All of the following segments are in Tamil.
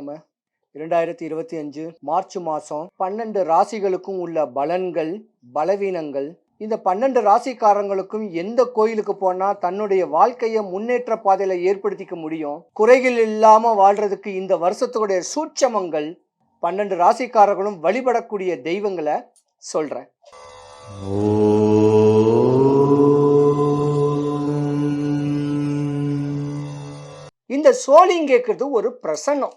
நம்ம இரண்டாயிரத்தி இருபத்தி அஞ்சு மார்ச் மாதம் பன்னெண்டு ராசிகளுக்கும் உள்ள பலன்கள் பலவீனங்கள். இந்த பன்னெண்டு ராசிக்காரங்களுக்கும் எந்த கோயிலுக்கு போனால் தன்னுடைய வாழ்க்கையை முன்னேற்ற பாதையில் ஏற்படுத்திக்க முடியும்? குறைகள் இல்லாமல் வாழ்றதுக்கு இந்த வருஷத்துடைய சூட்சமங்கள் பன்னெண்டு ராசிக்காரர்களும் வழிபடக்கூடிய தெய்வங்களை சொல்கிறேன் இந்த சோழிங்கேக்கிறது ஒரு பிரசன்னம்.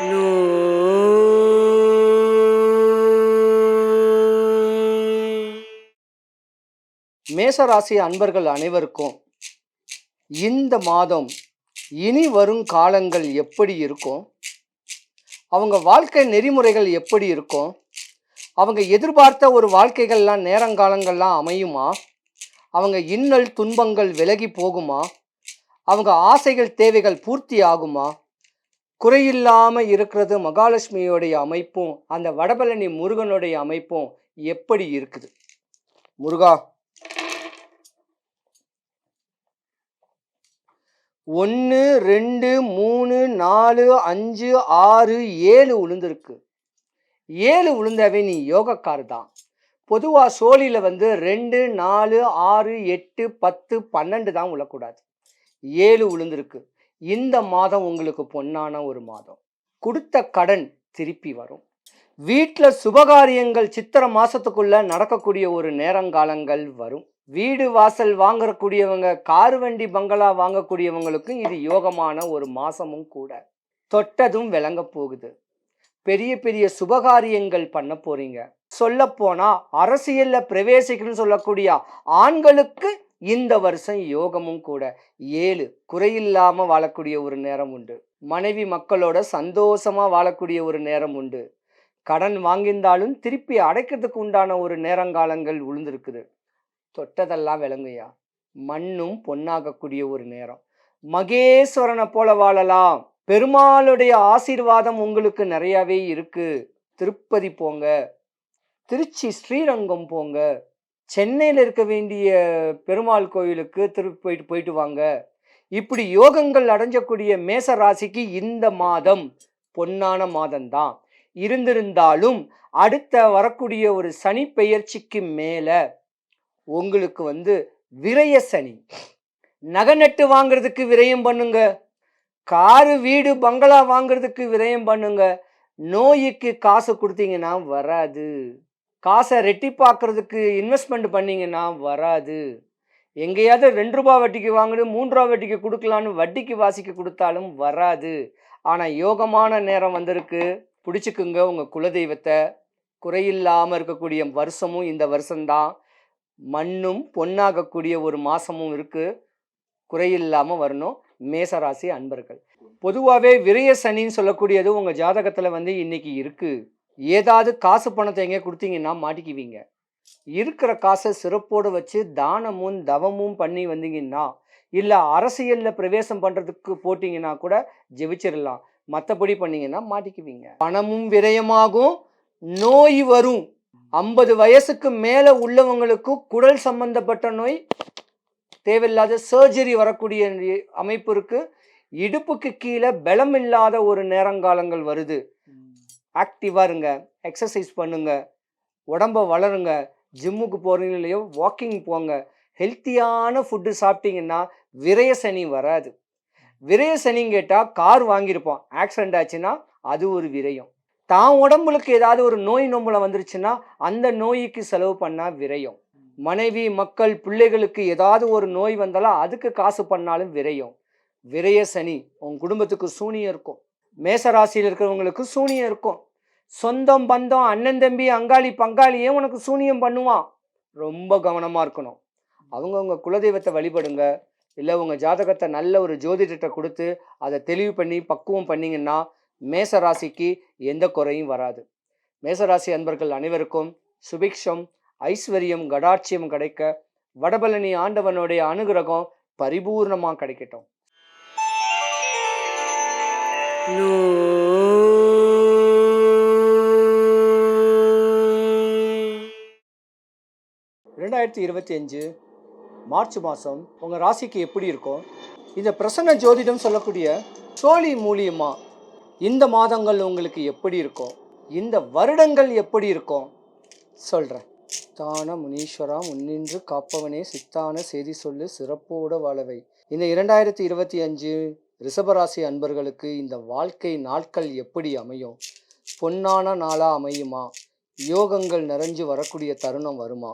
மேசராசி அன்பர்கள் அனைவருக்கும் இந்த மாதம் இனி வரும் காலங்கள் எப்படி இருக்கும்? அவங்க வாழ்க்கை நெறிமுறைகள் எப்படி இருக்கும்? அவங்க எதிர்பார்த்த ஒரு வாழ்க்கைகள்லாம் நேரங்காலங்கள்லாம் அமையுமா? அவங்க இன்னல் துன்பங்கள் விலகி போகுமா? அவங்க ஆசைகள் தேவைகள் பூர்த்தி ஆகுமா குறையில்லாமல் இருக்கிறது மகாலட்சுமியோடைய அமைப்பும் அந்த வடபழனி முருகனுடைய அமைப்பும் எப்படி இருக்குது? முருகா. ஒன்று ரெண்டு மூணு நாலு அஞ்சு ஆறு ஏழு உளுந்திருக்கு. ஏழு உளுந்தவை நீ யோகக்கார் தான். பொதுவாக சோழியில் வந்து ரெண்டு நாலு ஆறு எட்டு பத்து பன்னெண்டு தான் உழக்கூடாது. ஏழு உளுந்திருக்கு. இந்த மாதம் உங்களுக்கு பொன்னான ஒரு மாதம். கொடுத்த கடன் திருப்பி வரும். வீட்டில் சுபகாரியங்கள் சித்திரை மாதத்துக்குள்ளே நடக்கக்கூடிய ஒரு நேரங்காலங்கள் வரும். வீடு வாசல் வாங்கக்கூடியவங்க கார் வண்டி பங்களா வாங்கக்கூடியவங்களுக்கும் இது யோகமான ஒரு மாதமும் கூட. தொட்டதும் விளங்க போகுது. பெரிய பெரிய சுபகாரியங்கள் பண்ண போறீங்க. சொல்ல போனா அரசியல்ல பிரவேசிக்கணும்னு சொல்லக்கூடிய ஆண்களுக்கு இந்த வருஷம் யோகமும் கூட. ஏழு குறையில்லாம வாழக்கூடிய ஒரு நேரம் உண்டு. மனைவி மக்களோட சந்தோஷமா வாழக்கூடிய ஒரு நேரம் உண்டு. கடன் வாங்கியிருந்தாலும் திருப்பி அடைக்கிறதுக்கு உண்டான ஒரு நேரங்காலங்கள் உளுந்திருக்குது. தொட்டதெல்லாம் விளங்குயா மண்ணும் பொன்னாகக்கூடிய ஒரு நேரம். மகேஸ்வரனை போல வாழலாம். பெருமாளுடைய ஆசீர்வாதம் உங்களுக்கு நிறையாவே இருக்கு. திருப்பதி போங்க. திருச்சி ஸ்ரீரங்கம் போங்க. சென்னையில் இருக்க வேண்டிய பெருமாள் கோயிலுக்கு திருப்பி போயிட்டு போயிட்டு வாங்க. இப்படி யோகங்கள் அடைஞ்சக்கூடிய மேச ராசிக்கு இந்த மாதம் பொன்னான மாதம்தான். இருந்திருந்தாலும் அடுத்த வரக்கூடிய ஒரு சனி பெயர்ச்சிக்கு மேலே உங்களுக்கு வந்து விரய சனி. நகை நட்டு வாங்குறதுக்கு விரயம் பண்ணுங்க. காரு வீடு பங்களா வாங்குறதுக்கு விரயம் பண்ணுங்க. நோய்க்கு காசு கொடுத்தீங்கன்னா வராது. காசை ரெட்டிப்பாக்குறதுக்கு இன்வெஸ்ட்மெண்ட் பண்ணிங்கன்னா வராது. எங்கேயாவது ரெண்டு ரூபா வட்டிக்கு வாங்கினு மூன்று ரூபா வட்டிக்கு கொடுக்கலான்னு வட்டிக்கு வாசிக்க கொடுத்தாலும் வராது. ஆனால் யோகமான நேரம் வந்திருக்கு. பிடிச்சிக்குங்க உங்கள் குலதெய்வத்தை. குறையில்லாமல் இருக்கக்கூடிய வருஷமும் இந்த வருஷம்தான். மண்ணும் பொன்னாகக்கூடிய ஒரு மாசமும் இருக்குது குறையில்லாமல் வரணும். மேசராசி அன்பர்கள். பொதுவாகவே விரய சனின்னு சொல்லக்கூடியது உங்கள் ஜாதகத்தில் வந்து இன்னைக்கு இருக்குது ஏதாவது காசு பணத்தை எங்கே கொடுத்தீங்கன்னா மாட்டிக்குவீங்க. இருக்கிற காசை சிறப்போடு வச்சு தானமும் தவமும் பண்ணி வந்தீங்கன்னா இல்லை அரசியலில் பிரவேசம் பண்ணுறதுக்கு போட்டிங்கன்னா கூட ஜெபிச்சிடலாம் மற்றபடி பண்ணீங்கன்னா மாட்டிக்குவீங்க. பணமும் விரயமாகும் நோய் வரும். ஐம்பது வயசுக்கு மேலே உள்ளவங்களுக்கு குடல் சம்பந்தப்பட்ட நோய் தேவையில்லாத சர்ஜரி வரக்கூடிய அமைப்பு இருக்குது இடுப்புக்கு கீழே பலம் இல்லாத ஒரு நேரங்காலங்கள் வருது. ஆக்டிவாக இருங்க எக்ஸசைஸ் பண்ணுங்க உடம்ப வளருங்க ஜிம்முக்கு போகிறீங்க இல்லையோ வாக்கிங் போங்க. ஹெல்த்தியான ஃபுட்டு சாப்பிட்டீங்கன்னா விரய சனி வராது. விரய சனின்னு கேட்டால் கார் வாங்கியிருப்போம் ஆக்சிடென்ட் ஆச்சுன்னா அது ஒரு விரயம். தான் உடம்புக்கு ஏதாவது ஒரு நோய் நோம்பலை வந்துருச்சுன்னா அந்த நோய்க்கு செலவு பண்ணால் விரயம். மனைவி மக்கள் பிள்ளைகளுக்கு ஏதாவது ஒரு நோய் வந்தாலும் அதுக்கு காசு பண்ணாலும் விரையும். விரய சனி உன் குடும்பத்துக்கு சூனியம் இருக்கும். மேசராசியில் இருக்கிறவங்களுக்கு சூனியம் இருக்கும். சொந்தம் பந்தம் அண்ணன் தம்பி அங்காளி பங்காளியே உனக்கு சூனியம் பண்ணுவான் ரொம்ப கவனமாக இருக்கணும். அவங்கவுங்க குலதெய்வத்தை வழிபடுங்க. இல்லை உங்கள் ஜாதகத்தை நல்ல ஒரு ஜோதிடத்தை கொடுத்து அதை தெளிவு பண்ணி பக்குவம் பண்ணிங்கன்னா மேச ராசிக்கு எந்த குறையும் வராது. மேசராசி அன்பர்கள் அனைவருக்கும் சுபிக்ஷம் ஐஸ்வர்யம் கடாட்சியம் கிடைக்க வடபழனி ஆண்டவனுடைய அனுகிரகம் பரிபூர்ணமாக கிடைக்கட்டும். ரெண்டாயிரத்தி இருபத்தி அஞ்சு மார்ச் மாதம் உங்கள் ராசிக்கு எப்படி இருக்கும் இந்த பிரசன்ன ஜோதிடம் சொல்லக்கூடிய சோழி மூலியமாக இந்த மாதங்கள் உங்களுக்கு எப்படி இருக்கும் இந்த வருடங்கள் எப்படி இருக்கும் சொல்கிறேன் தான முனீஸ்வரா முன்னின்று காப்பவனே சித்தான செய்தி சொல்லு சிறப்போட வாழவை. இந்த இரண்டாயிரத்தி இருபத்தி அஞ்சு ரிஷபராசி அன்பர்களுக்கு இந்த வாழ்க்கை நாட்கள் எப்படி அமையும்? பொன்னான நாளாக அமையுமா? யோகங்கள் நிறைஞ்சு வரக்கூடிய தருணம் வருமா?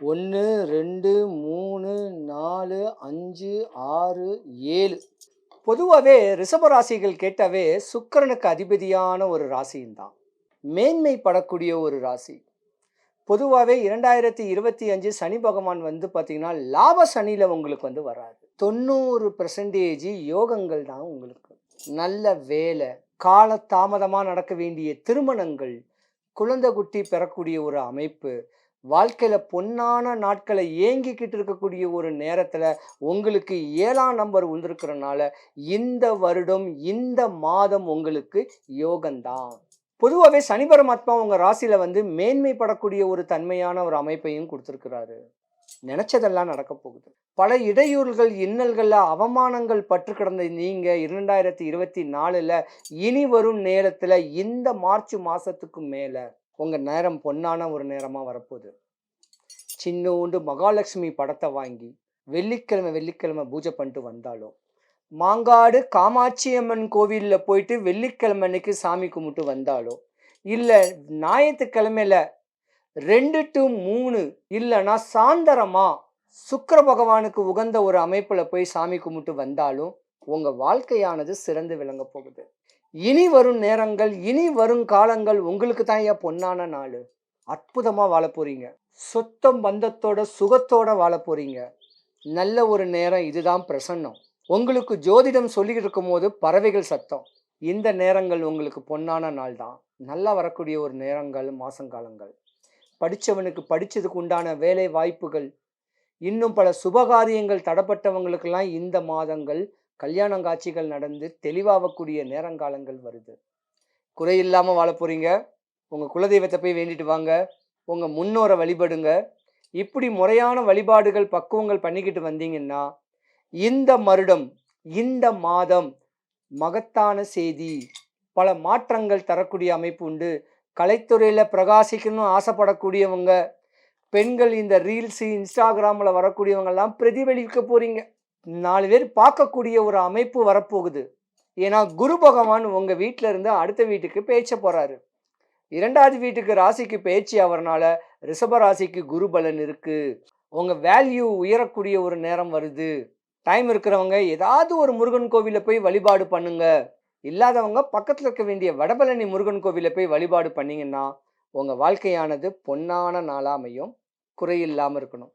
ஒன்று ரெண்டு மூணு நாலு அஞ்சு ஆறு ஏழு. பொதுவாகவே ரிஷபராசிகள் கேட்டாவே சுக்கரனுக்கு அதிபதியான ஒரு ராசியும் தான் மேன்மைப்படக்கூடிய ஒரு ராசி. பொதுவாகவே இரண்டாயிரத்தி இருபத்தி அஞ்சு சனி பகவான் வந்து பார்த்தீங்கன்னா லாப சனியில் உங்களுக்கு வந்து வராது தொண்ணூறு பெர்சன்டேஜ் யோகங்கள் தான் உங்களுக்கு. நல்ல வேலை கால தாமதமாக நடக்க வேண்டிய திருமணங்கள் குழந்தை குட்டி பெறக்கூடிய ஒரு அமைப்பு வாழ்க்கையில் பொன்னான நாட்களை ஏங்கிக்கிட்டு இருக்கக்கூடிய ஒரு நேரத்தில் உங்களுக்கு ஏழாம் நம்பர் வந்திருக்கிறனால இந்த வருடம் இந்த மாதம் உங்களுக்கு யோகம்தான். பொதுவாகவே சனி பரமாத்மா உங்கள் ராசியில் வந்து மேன்மைப்படக்கூடிய ஒரு தன்மையான ஒரு அமைப்பையும் கொடுத்துருக்கிறாரு. நினச்சதெல்லாம் நடக்க போகுது. பல இடையூறுகள் இன்னல்களில் அவமானங்கள் பற்று கிடந்த நீங்கள் இரண்டாயிரத்தி இருபத்தி நாலில் இனி வரும் நேரத்தில் இந்த மார்ச் மாதத்துக்கு மேலே உங்கள் நேரம் பொன்னான ஒரு நேரமாக வரப்போகுது. சின்னோண்டு மகாலட்சுமி படத்தை வாங்கி வெள்ளிக்கிழமை வெள்ளிக்கிழமை பூஜை பண்ணிட்டு வந்தாலும் மாங்காடு காமாட்சி அம்மன் கோவிலில் போயிட்டு வெள்ளிக்கிழமை அன்னைக்கு சாமி கும்பிட்டு வந்தாலோ? இல்லை ஞாயிற்றுக்கிழமையில ரெண்டு டு மூணு இல்லைன்னா சாயந்தரமா சுக்கர பகவானுக்கு உகந்த ஒரு அமைப்பில் போய் சாமி கும்பிட்டு வந்தாலும் உங்கள் வாழ்க்கையானது சிறந்து விளங்க போகுது. இனி வரும் நேரங்கள் இனி வரும் காலங்கள் உங்களுக்கு தான் ஏன் பொன்னான நாள். அற்புதமாக வாழ போகிறீங்க சொத்தம் பந்தத்தோட சுகத்தோட வாழ போகிறீங்க நல்ல ஒரு நேரம் இதுதான் பிரசன்னம். உங்களுக்கு ஜோதிடம் சொல்லிக்கிட்டு இருக்கும்போது பறவைகள் சத்தம். இந்த நேரங்கள் உங்களுக்கு பொன்னான நாள் தான் நல்லா வரக்கூடிய ஒரு நேரங்கள் மாசங்காலங்கள். படித்தவனுக்கு படித்ததுக்கு உண்டான வேலை வாய்ப்புகள். இன்னும் பல சுபகாரியங்கள் தடப்பட்டவங்களுக்கெல்லாம் இந்த மாதங்கள் கல்யாண காட்சிகள் நடந்து தெளிவாகக்கூடிய நேரங்காலங்கள் வருது. குறையில்லாமல் வாழ போகிறீங்க உங்கள் குலதெய்வத்தை போய் வேண்டிட்டு வாங்க. உங்கள் முன்னோரை வழிபடுங்க. இப்படி முறையான வழிபாடுகள் பக்குவங்கள் பண்ணிக்கிட்டு வந்தீங்கன்னா இந்த மருடம் இந்த மாதம் மகத்தான செய்தி. பல மாற்றங்கள் தரக்கூடிய அமைப்பு உண்டு. கலைத்துறையில் பிரகாசிக்கணும்னு ஆசைப்படக்கூடியவங்க பெண்கள் இந்த ரீல்ஸு இன்ஸ்டாகிராமில் வரக்கூடியவங்கெல்லாம் பிரதிபலிக்க போகிறீங்க நாலு பேர் பார்க்கக்கூடிய ஒரு அமைப்பு வரப்போகுது. ஏன்னா குரு பகவான் உங்கள் வீட்டில் இருந்து அடுத்த வீட்டுக்கு பேச்ச போகிறாரு இரண்டாவது வீட்டுக்கு ராசிக்கு பேச்சு அவர்னால ரிஷப ராசிக்கு குரு பலன் இருக்குது உங்கள் வேல்யூ உயரக்கூடிய ஒரு நேரம் வருது. டைம் இருக்கிறவங்க ஏதாவது ஒரு முருகன் கோவிலில் போய் வழிபாடு பண்ணுங்க. இல்லாதவங்க பக்கத்தில் இருக்க வேண்டிய வடபழனி முருகன் கோவிலில் போய் வழிபாடு பண்ணிங்கன்னா உங்கள் வாழ்க்கையானது பொன்னான நாளாக அமையும். குறையில்லாமல் இருக்கணும்.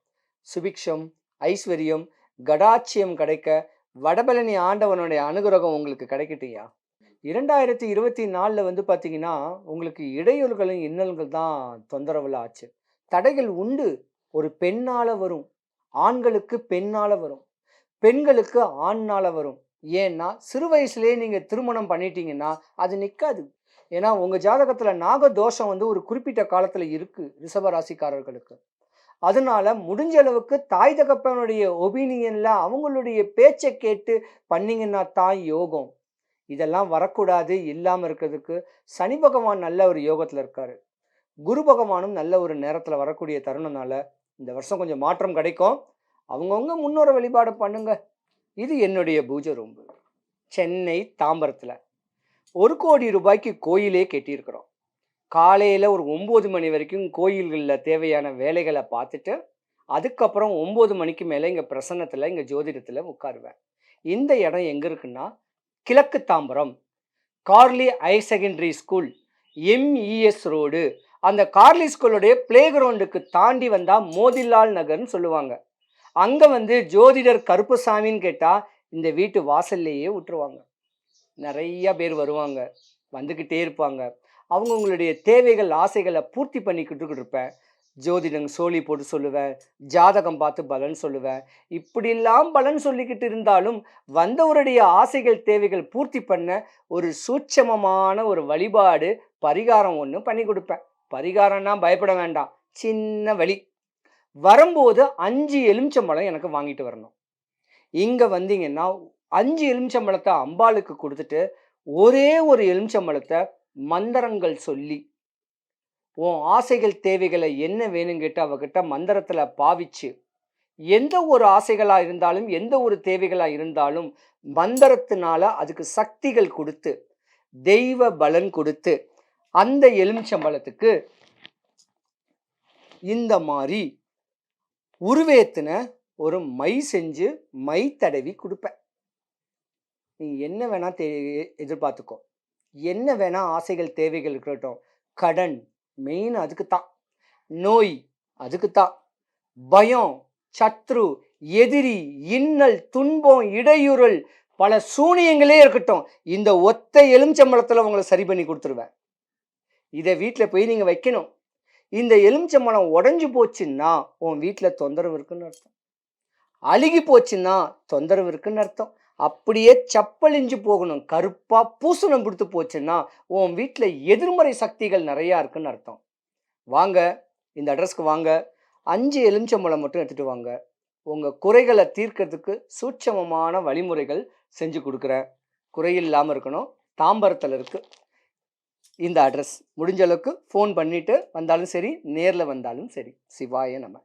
சுபிக்ஷம் ஐஸ்வர்யம் கடாட்சியம் கிடைக்க வடபழனி ஆண்டவனுடைய அனுகிரகம் உங்களுக்கு கிடைக்கட்டியா இரண்டாயிரத்தி இருபத்தி நாலில் வந்து பார்த்தீங்கன்னா உங்களுக்கு இடையூறுகளும் இன்னல்கள் தான் தொந்தரவில் ஆச்சு. தடைகள் உண்டு. ஒரு பெண்ணால் வரும். ஆண்களுக்கு பெண்ணால் வரும். பெண்களுக்கு ஆண்னால வரும். ஏன்னா சிறு வயசுலேயே நீங்கள் திருமணம் பண்ணிட்டீங்கன்னா அது நிற்காது ஏன்னா உங்கள் ஜாதகத்தில் நாக தோஷம் வந்து ஒரு குறிப்பிட்ட காலத்தில் இருக்குது ரிஷபராசிக்காரர்களுக்கு அதனால முடிஞ்ச அளவுக்கு தாய் தகப்பனுடைய ஒபீனியனில் அவங்களுடைய பேச்சை கேட்டு பண்ணிங்கன்னா தான் யோகம். இதெல்லாம் வரக்கூடாது இல்லாமல் இருக்கிறதுக்கு சனி பகவான் நல்ல ஒரு யோகத்தில் இருக்கார். குரு பகவானும் நல்ல ஒரு நேரத்தில் வரக்கூடிய தருணம்னால இந்த வருஷம் கொஞ்சம் மாற்றம் கிடைக்கும். அவங்கவுங்க முன்னோரை வழிபாடு பண்ணுங்க. இது என்னுடைய பூஜை ரொம்ப. சென்னை தாம்பரத்தில் ஒரு கோடி ரூபாய்க்கு கோயிலே கட்டியிருக்கிறோம். காலையில் ஒரு ஒம்பது மணி வரைக்கும் கோயில்களில் தேவையான வேலைகளை பார்த்துட்டு அதுக்கப்புறம் ஒம்பது மணிக்கு மேலே இங்கே பிரசன்னத்தில் இங்கே ஜோதிடத்தில் உட்காருவேன். இந்த இடம் எங்கே இருக்குன்னா கிழக்கு Tambaram Carley higher secondary school MES road. அந்த கார்லி ஸ்கூலுடைய பிளே கிரவுண்டுக்கு தாண்டி வந்தால் மோதிலால் நகர்னு சொல்லுவாங்க. அங்கே வந்து ஜோதிடர் கருப்புசாமின்னு கேட்டால் இந்த வீட்டு வாசல்லையே விட்டுருவாங்க நிறையா பேர் வருவாங்க வந்துக்கிட்டே இருப்பாங்க. அவங்கவுங்களுடைய தேவைகள் ஆசைகளை பூர்த்தி பண்ணிக்கிட்டு இருப்பேன் ஜோதிடங்க சோழி போட்டு சொல்லுவேன் ஜாதகம் பார்த்து பலன் சொல்லுவேன். இப்படிலாம் பலன் சொல்லிக்கிட்டு இருந்தாலும் வந்தவருடைய ஆசைகள் தேவைகள் பூர்த்தி பண்ண ஒரு சூட்சமமான ஒரு வழிபாடு பரிகாரம் ஒன்று பண்ணி கொடுப்பேன். பரிகாரம்னா பயப்பட வேண்டாம். சின்ன வழி வரும்போது அஞ்சு எலுமிச்சம்பழம் எனக்கு வாங்கிட்டு வரணும். இங்கே வந்தீங்கன்னா அஞ்சு எலுமிச்சம்பழத்தை அம்பாளுக்கு கொடுத்துட்டு ஒரே ஒரு எலுமிச்சம்பழத்தை மந்திரங்கள் சொல்லி உன் ஆசைகள் தேவைகளை என்ன வேணும் கேட்டு அவகிட்ட மந்திரத்தில் பாவிச்சு எந்த ஒரு ஆசைகளாக இருந்தாலும் எந்த ஒரு தேவைகளாக இருந்தாலும் மந்திரத்தினால அதுக்கு சக்திகள் கொடுத்து தெய்வ பலன் கொடுத்து அந்த எலுமிச்சம்பழத்துக்கு இந்த மாதிரி உருவேத்தின ஒரு மை செஞ்சு மை தடவி கொடுப்பேன். நீ என்ன வேணால் தே எதிர்பார்த்துக்கோ என்ன வேணால் ஆசைகள் தேவைகள் இருக்கட்டும். கடன் மெயின் அதுக்கு தான் நோய் அதுக்கு தான் பயம் சத்ரு எதிரி இன்னல் துன்பம் இடையூறல் பல சூனியங்களே இருக்கட்டும். இந்த ஒத்த எலுமிச்சம்பழத்தில் உங்களை சரி பண்ணி கொடுத்துருவேன். இதை வீட்டில் போய் நீங்கள் வைக்கணும். இந்த எலுமிச்சம்பழம் உடஞ்சி போச்சுன்னா உன் வீட்டில் தொந்தரவு இருக்குன்னு அர்த்தம். அழுகி போச்சுன்னா தொந்தரவு இருக்குன்னு அர்த்தம். அப்படியே சப்பழிஞ்சு போகணும் கருப்பாக பூசணம் பிடித்து போச்சுன்னா உன் வீட்டில் எதிர்மறை சக்திகள் நிறையா இருக்குன்னு அர்த்தம். வாங்க இந்த அட்ரஸ்க்கு வாங்க. அஞ்சு எலுமிச்சம்பழம் மட்டும் எடுத்துகிட்டு வாங்க. உங்கள் குறைகளை தீர்க்கறதுக்கு சூட்சமமான வழிமுறைகள் செஞ்சு கொடுக்குறேன். குறையில்லாமல் இருக்கணும். தாம்பரத்தில் இருக்குது இந்த அட்ரஸ். முடிஞ்ச அளவுக்கு ஃபோன் பண்ணிவிட்டு வந்தாலும் சரி நேரில் வந்தாலும் சரி. சிவாய நம்ம